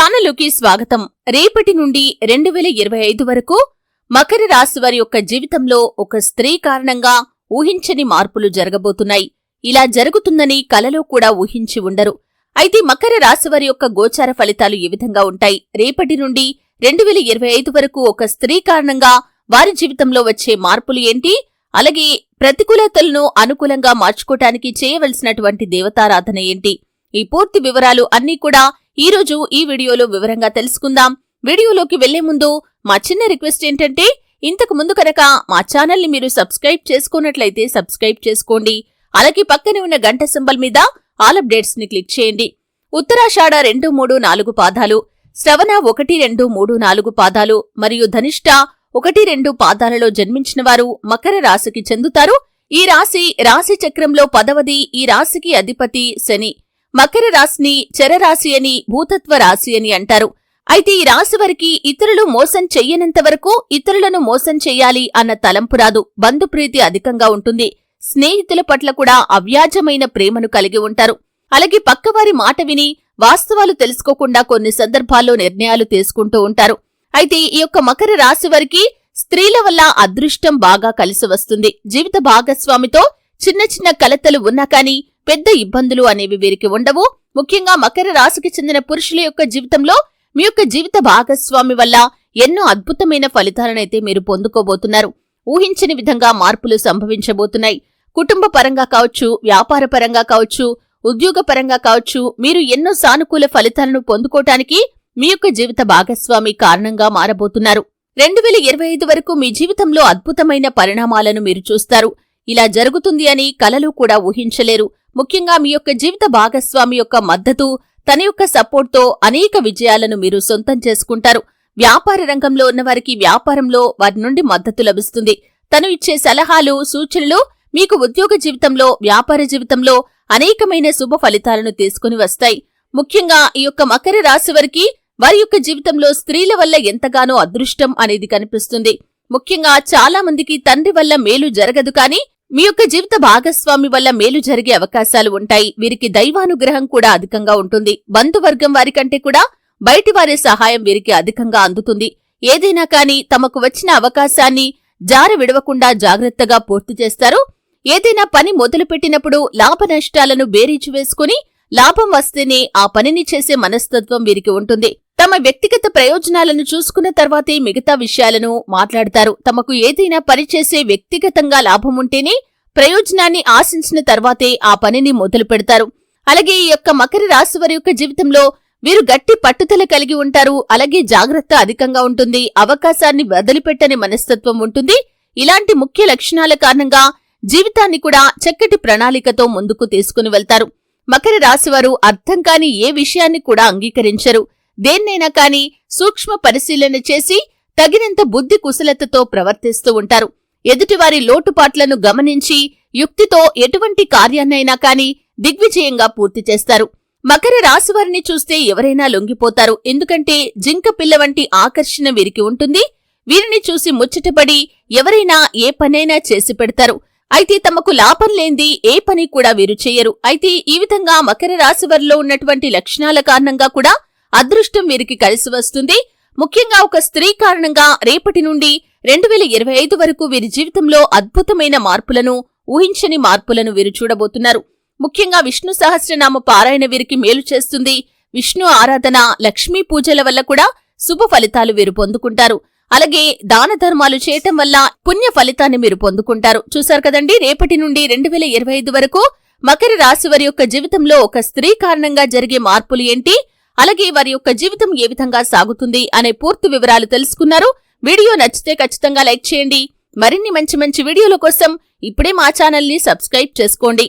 ఛానల్లోకి స్వాగతం. రేపటి నుండి రెండు వేల ఇరవై ఐదు వరకు మకర రాశి వారి యొక్క జీవితంలో ఒక స్త్రీ కారణంగా ఊహించని మార్పులు జరగబోతున్నాయి. ఇలా జరుగుతుందని కలలో కూడా ఊహించి ఉండరు. అయితే మకర రాశి వారి యొక్క గోచార ఫలితాలు ఈ విధంగా ఉంటాయి. రేపటి నుండి రెండు వేల ఇరవై ఐదు వరకు ఒక స్త్రీ కారణంగా వారి జీవితంలో వచ్చే మార్పులు ఏంటి? అలాగే ప్రతికూలతలను అనుకూలంగా మార్చుకోటానికి చేయవలసినటువంటి దేవతారాధన ఏంటి? ఈ పూర్తి వివరాలు అన్నీ కూడా ఈరోజు ఈ వీడియోలో వివరంగా తెలుసుకుందాం. వీడియోలోకి వెళ్ళే ముందు మా చిన్న రిక్వెస్ట్ ఏంటంటే ఇంతకు ముందు కనుక మా ఛానల్ని మీరు సబ్స్క్రైబ్ చేసుకున్నట్లయితే సబ్స్క్రైబ్ చేసుకోండి. అలాగే పక్కనే ఉన్న గంట సింబల్ మీద ఆల్ అప్డేట్స్ని క్లిక్ చేయండి. ఉత్తరాషాఢ రెండు మూడు నాలుగు పాదాలు శ్రవణ ఒకటి రెండు మూడు నాలుగు పాదాలు మరియు ధనిష్ట ఒకటి రెండు పాదాలలో జన్మించిన వారు మకర రాశికి చెందుతారు. ఈ రాశి రాశి చక్రంలో పదవది ఈ రాశికి అధిపతి శని. మకర రాశిని చరరాశి అని భూతత్వ రాశి అని అంటారు. అయితే ఈ రాశి వారికి ఇతరులు మోసం చెయ్యనంత వరకు ఇతరులను మోసం చెయ్యాలి అన్న తలంపు రాదు. బంధుప్రీతి అధికంగా ఉంటుంది. స్నేహితుల పట్ల కూడా అవ్యాజమైన ప్రేమను కలిగి ఉంటారు. అలాగే పక్కవారి మాట విని వాస్తవాలు తెలుసుకోకుండా కొన్ని సందర్భాల్లో నిర్ణయాలు తీసుకుంటూ ఉంటారు. అయితే ఈ యొక్క మకర రాశి వారికి స్త్రీల వల్ల అదృష్టం బాగా కలిసి వస్తుంది. జీవిత భాగస్వామితో చిన్న చిన్న కలతలు ఉన్నా కానీ పెద్ద ఇబ్బందులు అనేవి వీరికి ఉండవు. ముఖ్యంగా మకర రాశికి చెందిన పురుషుల యొక్క జీవితంలో మీ యొక్క జీవిత భాగస్వామి వల్ల ఎన్నో అద్భుతమైన ఫలితాలనైతే మీరు పొందుకోబోతున్నారు. ఊహించని విధంగా మార్పులు సంభవించబోతున్నాయి. కుటుంబ పరంగా కావచ్చు వ్యాపార పరంగా కావచ్చు ఉద్యోగ పరంగా కావచ్చు మీరు ఎన్నో సానుకూల ఫలితాలను పొందుకోటానికి మీ యొక్క జీవిత భాగస్వామి కారణంగా మారబోతున్నారు. రెండు వేల ఇరవై ఐదు వరకు మీ జీవితంలో అద్భుతమైన పరిణామాలను మీరు చూస్తారు. ఇలా జరుగుతుంది అని కలలు కూడా ఊహించలేరు. ముఖ్యంగా మీ యొక్క జీవిత భాగస్వామి యొక్క మద్దతు తన యొక్క సపోర్ట్తో అనేక విజయాలను మీరు సొంతం చేసుకుంటారు. వ్యాపార రంగంలో ఉన్నవారికి వ్యాపారంలో వారి నుండి మద్దతు లభిస్తుంది. తను ఇచ్చే సలహాలు సూచనలు మీకు ఉద్యోగ జీవితంలో వ్యాపార జీవితంలో అనేకమైన శుభ ఫలితాలను తీసుకుని వస్తాయి. ముఖ్యంగా ఈ యొక్క మకర రాశి వారికి వారి యొక్క జీవితంలో స్త్రీల వల్ల ఎంతగానో అదృష్టం అనేది కనిపిస్తుంది. ముఖ్యంగా చాలా మందికి తండ్రి వల్ల మేలు జరగదు కానీ మీ యొక్క జీవిత భాగస్వామి వల్ల మేలు జరిగే అవకాశాలు ఉంటాయి. వీరికి దైవానుగ్రహం కూడా అధికంగా ఉంటుంది. బంధువర్గం వారి కంటే కూడా బయటి వారి సహాయం వీరికి అధికంగా అందుతుంది. ఏదైనా కాని తమకు వచ్చిన అవకాశాన్ని జార విడవకుండా జాగ్రత్తగా పూర్తి చేస్తారు. ఏదైనా పని మొదలుపెట్టినప్పుడు లాభ నష్టాలను బేరీచి వేసుకుని లాభం వస్తేనే ఆ పనిని చేసే మనస్తత్వం వీరికి ఉంటుంది. తమ వ్యక్తిగత ప్రయోజనాలను చూసుకున్న తర్వాతే మిగతా విషయాలను మాట్లాడతారు. తమకు ఏదైనా పని చేసే వ్యక్తిగతంగా లాభం ఉంటేనే ప్రయోజనాన్ని ఆశించిన తర్వాతే ఆ పనిని మొదలు పెడతారు. అలాగే ఈ యొక్క మకర రాశి వారి యొక్క జీవితంలో వీరు గట్టి పట్టుదల కలిగి ఉంటారు. అలాగే జాగ్రత్త అధికంగా ఉంటుంది. అవకాశాన్ని వదిలిపెట్టని మనస్తత్వం ఉంటుంది. ఇలాంటి ముఖ్య లక్షణాల కారణంగా జీవితాన్ని కూడా చక్కటి ప్రణాళికతో ముందుకు తీసుకుని వెళ్తారు. మకర రాశివారు అర్థం కాని ఏ విషయాన్ని కూడా అంగీకరించరు. దేన్నైనా కాని సూక్ష్మ పరిశీలన చేసి తగినంత బుద్ధి కుశలతతో ప్రవర్తిస్తూ ఉంటారు. ఎదుటివారి లోటుపాట్లను గమనించి యుక్తితో ఎటువంటి కార్యాన్నైనా కాని దిగ్విజయంగా పూర్తి చేస్తారు. మకర రాశివారిని చూస్తే ఎవరైనా లొంగిపోతారు. ఎందుకంటే జింక పిల్ల వంటి ఆకర్షణ వీరికి ఉంటుంది. వీరిని చూసి ముచ్చటపడి ఎవరైనా ఏ పనైనా చేసి పెడతారు. అయితే తమకు లాభం లేంది ఏ పని కూడా వీరు చేయరు. అయితే ఈ విధంగా మకర రాశి వారిలో ఉన్నటువంటి లక్షణాల కారణంగా కూడా అదృష్టం వీరికి కలిసి వస్తుంది. ముఖ్యంగా ఒక స్త్రీ కారణంగా రేపటి నుండి రెండు వేల ఇరవై ఐదు వరకు వీరి జీవితంలో అద్భుతమైన మార్పులను ఊహించని మార్పులను వీరు చూడబోతున్నారు. ముఖ్యంగా విష్ణు సహస్రనామ పారాయణ వీరికి మేలు చేస్తుంది. విష్ణు ఆరాధన లక్ష్మీ పూజల వల్ల కూడా శుభ ఫలితాలు వీరు పొందుకుంటారు. అలాగే దాన ధర్మాలు చేయటం వల్ల పుణ్య ఫలితాన్ని మీరు పొందుకుంటారు. చూశారు కదండి రేపటి నుండి రెండు వేల ఇరవై ఐదు వరకు మకర రాశి వారి యొక్క జీవితంలో ఒక స్త్రీ కారణంగా జరిగే మార్పులు ఏంటి? అలాగే వారి యొక్క జీవితం ఏ విధంగా సాగుతుంది అనే పూర్తి వివరాలు తెలుసుకున్నారు. వీడియో నచ్చితే ఖచ్చితంగా లైక్ చేయండి. మరిన్ని మంచి మంచి వీడియోల కోసం ఇప్పుడే మా ఛానల్ని సబ్స్క్రైబ్ చేసుకోండి.